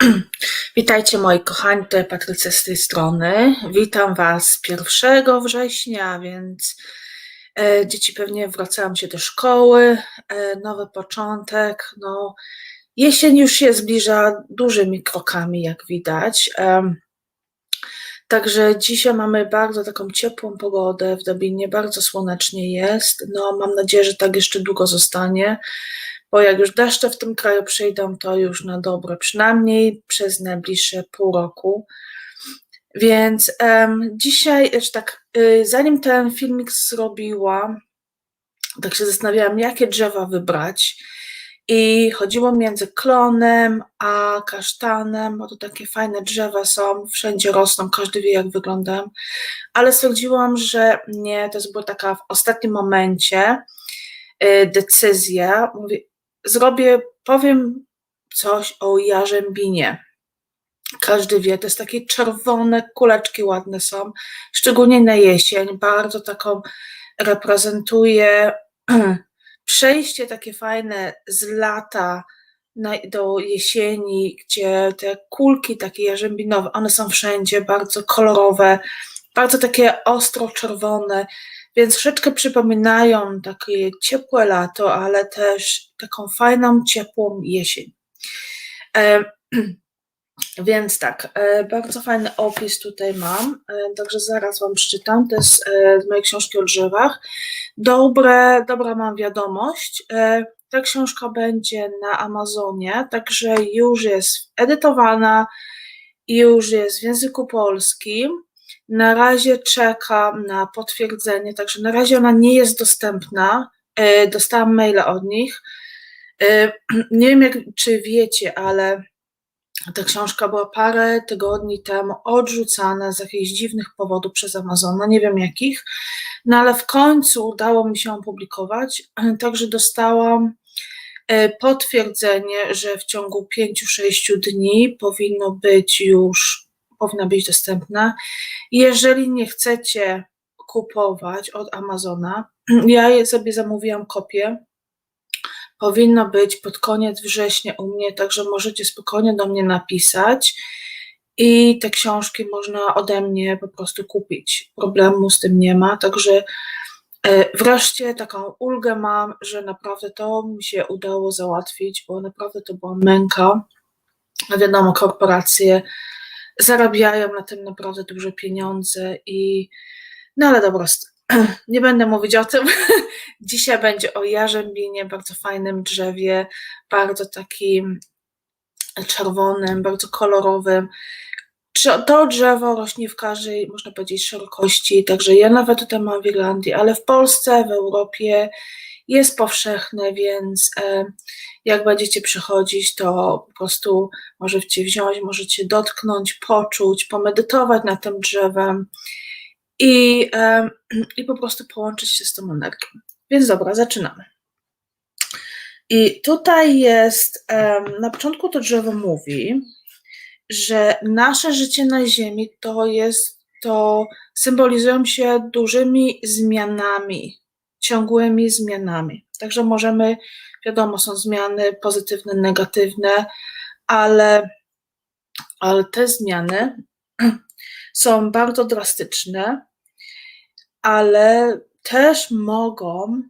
Witajcie moi kochani, tutaj Patrycja z tej strony. Witam Was 1 września, więc e, dzieci pewnie wracają się do szkoły, e, nowy początek. No, jesień już się zbliża dużymi krokami, jak widać. Także dzisiaj mamy bardzo taką ciepłą pogodę w Dublinie, bardzo słonecznie jest. No, mam nadzieję, że tak jeszcze długo zostanie, bo jak już deszcze w tym kraju przyjdą, to już na dobre, przynajmniej przez najbliższe pół roku. Więc em, dzisiaj, znaczy tak, y, zanim ten filmik zrobiłam, tak się zastanawiałam, jakie drzewa wybrać. I chodziło między klonem a kasztanem, bo to takie fajne drzewa są, wszędzie rosną, każdy wie jak wyglądają, ale stwierdziłam, że nie, to jest była taka w ostatnim momencie y, decyzja. Mówię, zrobię, powiem coś o jarzębinie. Każdy wie, to jest takie czerwone kuleczki ładne są, szczególnie na jesień, bardzo taką reprezentuje przejście takie fajne z lata na, do jesieni, gdzie te kulki takie jarzębinowe, one są wszędzie, bardzo kolorowe, bardzo takie ostro czerwone, więc troszeczkę przypominają takie ciepłe lato, ale też taką fajną, ciepłą jesień. E, więc tak, e, bardzo fajny opis tutaj mam, e, także zaraz Wam przeczytam. To jest e, z mojej książki o drzewach. Dobre, dobra mam wiadomość. Ta książka będzie na Amazonie, także już jest edytowana, już jest w języku polskim. Na razie czekam na potwierdzenie, także na razie ona nie jest dostępna. Dostałam maila od nich. Nie wiem, jak, czy wiecie, ale ta książka była parę tygodni temu odrzucana z jakichś dziwnych powodów przez Amazona, nie wiem jakich, no ale w końcu udało mi się opublikować, także dostałam e, potwierdzenie, że w ciągu 5-6 dni powinno być już, powinna być dostępna. Jeżeli nie chcecie kupować od Amazona, ja sobie zamówiłam kopię, powinno być pod koniec września u mnie, także możecie spokojnie do mnie napisać i te książki można ode mnie po prostu kupić. Problemu z tym nie ma, także e, wreszcie taką ulgę mam, że naprawdę to mi się udało załatwić, bo naprawdę to była męka. A wiadomo, korporacje zarabiają na tym naprawdę duże pieniądze i no ale dobra, nie będę mówić o tym. Dzisiaj będzie o jarzębinie, bardzo fajnym drzewie, bardzo takim czerwonym, bardzo kolorowym. To drzewo rośnie w każdej, można powiedzieć, szerokości, także ja nawet tutaj mam w Irlandii, ale w Polsce, w Europie jest powszechne, więc e, jak będziecie przychodzić, to po prostu możecie wziąć, możecie dotknąć, poczuć, pomedytować nad tym drzewem i, i po prostu połączyć się z tą energią. Więc dobra, zaczynamy. I tutaj jest, na początku to drzewo mówi, że nasze życie na Ziemi to jest, to symbolizują się dużymi zmianami, ciągłymi zmianami. Także możemy, wiadomo, są zmiany pozytywne, negatywne, ale, ale te zmiany są bardzo drastyczne ale też mogą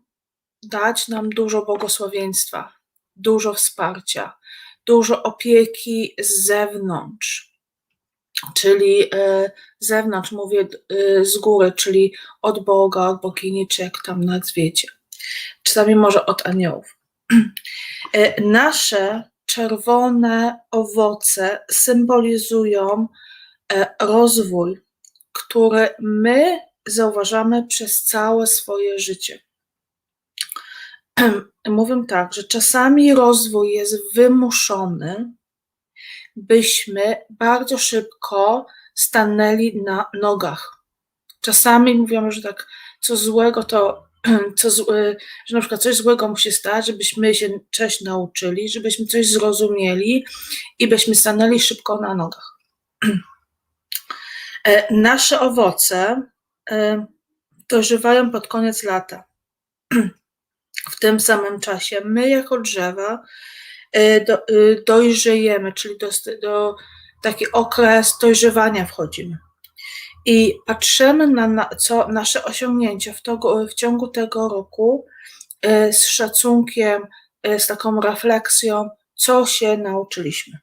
dać nam dużo błogosławieństwa, dużo wsparcia, dużo opieki z zewnątrz. Czyli e, z zewnątrz mówię e, z góry, czyli od Boga, od bogini, czy jak tam nazwiecie. Czasami może od aniołów. E, nasze czerwone owoce symbolizują rozwój, który my zauważamy przez całe swoje życie. Mówię tak, że czasami rozwój jest wymuszony, byśmy bardzo szybko stanęli na nogach. Czasami mówimy, że tak, co złego to, co, że na przykład coś złego musi stać, żebyśmy się cześć nauczyli, żebyśmy coś zrozumieli i byśmy stanęli szybko na nogach. E, nasze owoce E, dożywają pod koniec lata. W tym samym czasie my, jako drzewa, do, y, dojrzejemy, czyli do, do taki okres dojrzewania wchodzimy. I patrzymy na, na co nasze osiągnięcia w, w ciągu tego roku y, z szacunkiem, z taką refleksją, co się nauczyliśmy.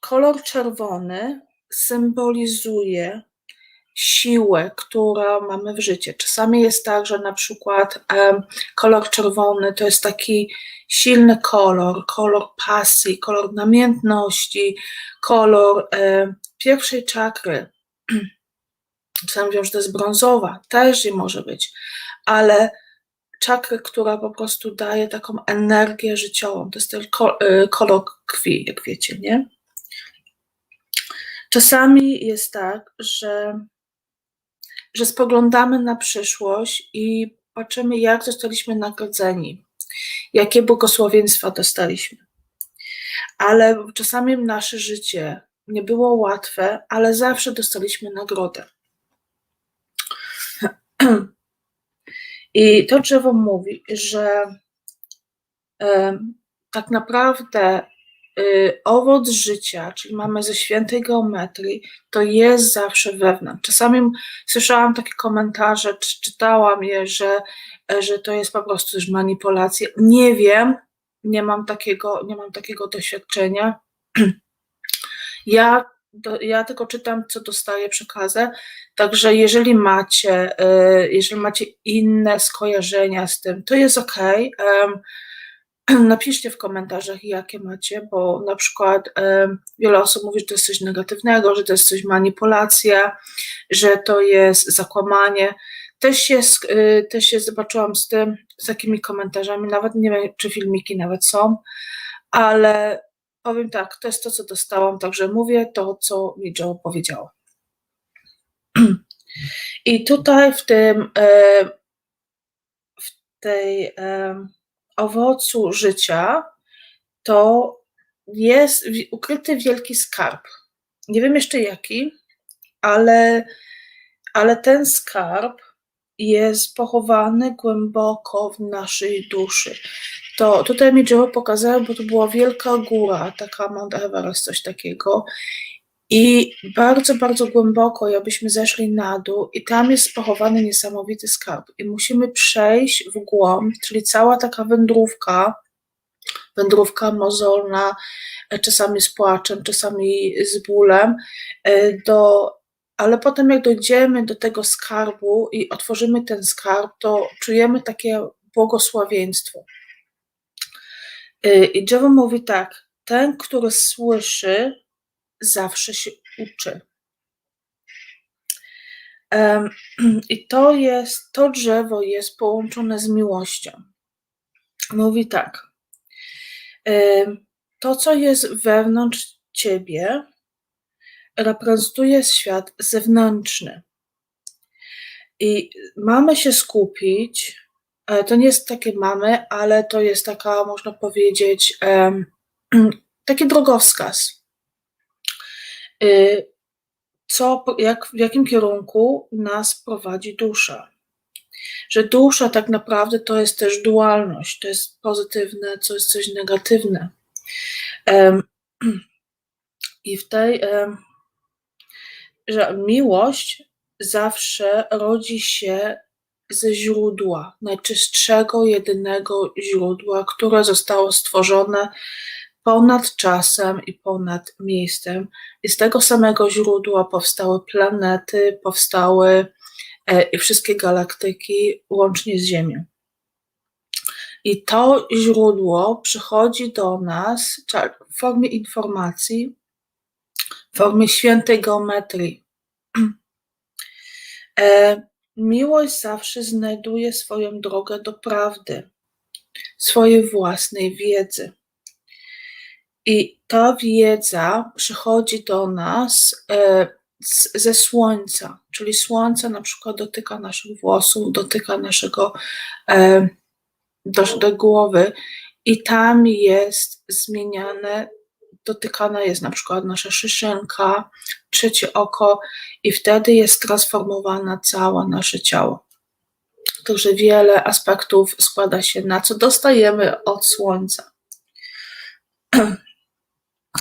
Kolor czerwony symbolizuje siłę, którą mamy w życiu. Czasami jest tak, że na przykład kolor czerwony to jest taki silny kolor, kolor pasji, kolor namiętności, kolor pierwszej czakry. Czasami mówią, że to jest brązowa, też nie może być, ale czakry, która po prostu daje taką energię życiową. To jest ten e, kolor krwi, jak wiecie, nie? Czasami jest tak, że że spoglądamy na przyszłość i patrzymy, jak zostaliśmy nagrodzeni, jakie błogosławieństwa dostaliśmy. Ale czasami nasze życie nie było łatwe, ale zawsze dostaliśmy nagrodę. I to drzewo mówi, że tak naprawdę owoc życia, czyli mamy ze świętej geometrii, to jest zawsze wewnątrz. Czasami słyszałam takie komentarze, czy czytałam je, że, że to jest po prostu też manipulacja. Nie wiem, nie mam takiego, nie mam takiego doświadczenia. Ja, do, ja tylko czytam, co dostaję przekazę. Także jeżeli macie, y, jeżeli macie inne skojarzenia z tym, to jest ok. Napiszcie w komentarzach, jakie macie, bo na przykład e, wiele osób mówi, że to jest coś negatywnego, że to jest coś manipulacja, że to jest zakłamanie. Też się, e, też się zobaczyłam z tym, z takimi komentarzami, nawet nie wiem, czy filmiki nawet są, ale powiem tak, to jest to, co dostałam, także mówię to, co mi Joe powiedziała. I tutaj w tym, e, w tej owocu życia, to jest ukryty wielki skarb. Nie wiem jeszcze jaki, ale, ale ten skarb jest pochowany głęboko w naszej duszy. To tutaj mi Joe pokazało, bo to była wielka góra, taka Mount Everest, coś takiego. I bardzo, bardzo głęboko, jakbyśmy zeszli na dół, i tam jest pochowany niesamowity skarb. I musimy przejść w głąb, czyli cała taka wędrówka, wędrówka mozolna, e, czasami z płaczem, czasami z bólem, e, do, ale potem jak dojdziemy do tego skarbu i otworzymy ten skarb, to czujemy takie błogosławieństwo. E, I drzewo mówi tak, ten, który słyszy, zawsze się uczy. I to jest, to drzewo jest połączone z miłością. Mówi tak. To, co jest wewnątrz ciebie, reprezentuje świat zewnętrzny. I mamy się skupić, e, to nie jest takie mamy, ale to jest taka, można powiedzieć, taki drogowskaz co, jak, w jakim kierunku nas prowadzi dusza. Że dusza tak naprawdę to jest też dualność, to jest pozytywne, co jest coś negatywne. I w tej, że miłość zawsze rodzi się ze źródła, najczystszego, jedynego źródła, które zostało stworzone ponad czasem i ponad miejscem. I z tego samego źródła powstały planety, powstały e, i wszystkie galaktyki, łącznie z Ziemią. I to źródło przychodzi do nas w formie informacji, w formie świętej geometrii. E, miłość zawsze znajduje swoją drogę do prawdy, swojej własnej wiedzy. I ta wiedza przychodzi do nas e, ze słońca, czyli słońce na przykład dotyka naszych włosów, dotyka naszego e, do, do głowy i tam jest zmieniane, dotykana jest na przykład nasza szyszynka, trzecie oko i wtedy jest transformowana cała nasze ciało. Także wiele aspektów składa się na co dostajemy od Słońca.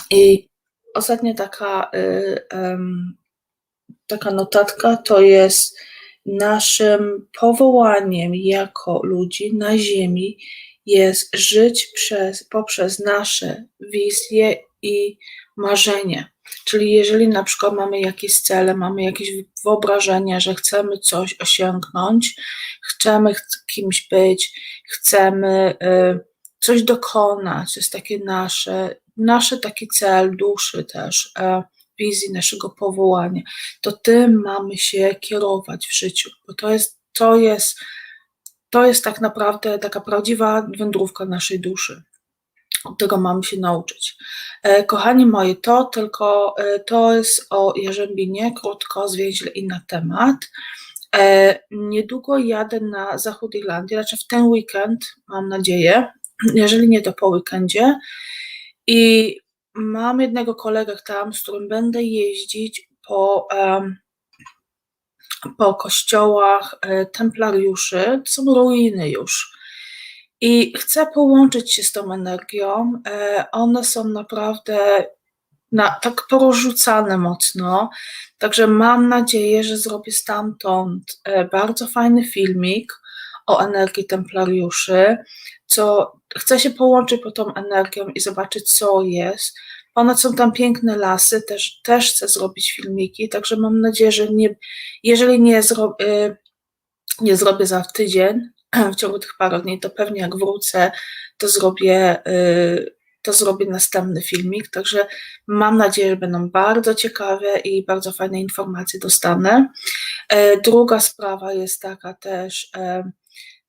I ostatnia taka, y, taka notatka to jest naszym powołaniem jako ludzi na Ziemi jest żyć przez, poprzez nasze wizje i marzenie. Czyli jeżeli na przykład mamy jakieś cele, mamy jakieś wyobrażenia, że chcemy coś osiągnąć, chcemy kimś być, chcemy y, coś dokonać, to jest takie nasze, nasze taki cel duszy też, e, wizji naszego powołania, to tym mamy się kierować w życiu, bo to jest, to jest, to jest tak naprawdę taka prawdziwa wędrówka naszej duszy. Tego mamy się nauczyć. E, kochani moi, to tylko e, to jest o Jarzębinie, krótko, zwięźle i na temat. Niedługo jadę na zachód Irlandii, raczej w ten weekend, mam nadzieję, jeżeli nie to po weekendzie. I mam jednego kolegę tam, z którym będę jeździć po, po kościołach templariuszy. To są ruiny już. I chcę połączyć się z tą energią. E, one są naprawdę na, tak porozrzucane mocno. Także mam nadzieję, że zrobię stamtąd e, bardzo fajny filmik o energii templariuszy, co chcę się połączyć po tą energią i zobaczyć, co jest. One są tam piękne lasy, też, też chcę zrobić filmiki, także mam nadzieję, że nie, jeżeli nie, zro, e, nie zrobię za tydzień, w ciągu tych paru dni, to pewnie jak wrócę, to zrobię, y, to zrobię następny filmik. Także mam nadzieję, że będą bardzo ciekawe i bardzo fajne informacje dostanę. E, druga sprawa jest taka też,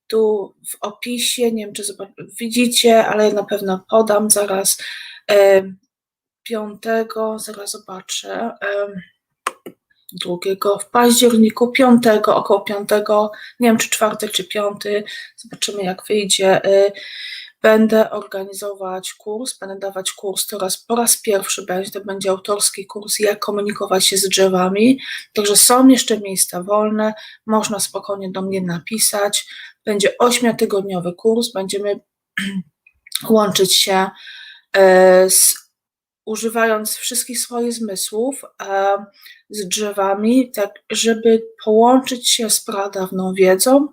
tu w opisie, nie wiem czy widzicie, ale na pewno podam zaraz piątego, zaraz zobaczę drugiego w październiku, piątego, około piątego, nie wiem czy czwartek, czy piąty, zobaczymy jak wyjdzie. Będę organizować kurs, będę dawać kurs teraz po raz pierwszy będzie, to będzie autorski kurs, jak komunikować się z drzewami. Także są jeszcze miejsca wolne, można spokojnie do mnie napisać. Będzie ośmiotygodniowy kurs, będziemy łączyć się y, z używając wszystkich swoich zmysłów z drzewami, tak żeby połączyć się z pradawną wiedzą,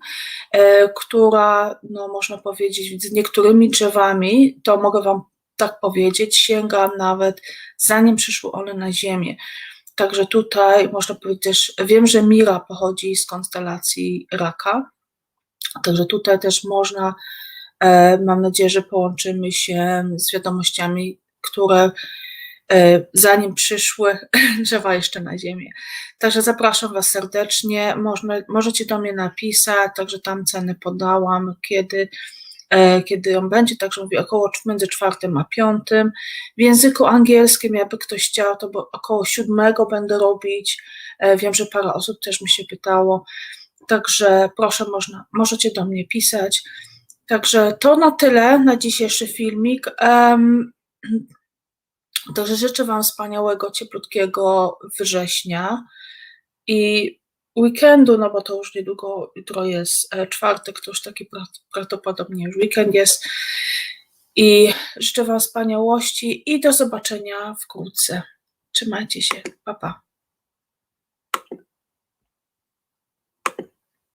e, która, no można powiedzieć, z niektórymi drzewami, to mogę Wam tak powiedzieć, sięga nawet zanim przyszły one na Ziemię. Także tutaj można powiedzieć też, wiem, że Mira pochodzi z konstelacji Raka, także tutaj też można, e, mam nadzieję, że połączymy się z wiadomościami które e, zanim przyszły drzewa jeszcze na ziemię. Także zapraszam Was serdecznie, Można, możecie do mnie napisać, także tam ceny podałam, kiedy, e, kiedy on będzie, także mówię około między czwartym a piątym. W języku angielskim, jakby ktoś chciał, to około siódmego będę robić. E, wiem, że parę osób też mi się pytało, także proszę, można, możecie do mnie pisać. Także to na tyle na dzisiejszy filmik. Um, Także życzę Wam wspaniałego, cieplutkiego września i weekendu, no bo to już niedługo, jutro jest e, czwartek, to już taki prawdopodobnie już weekend jest. I życzę Wam wspaniałości i do zobaczenia wkrótce. Trzymajcie się. Pa, pa.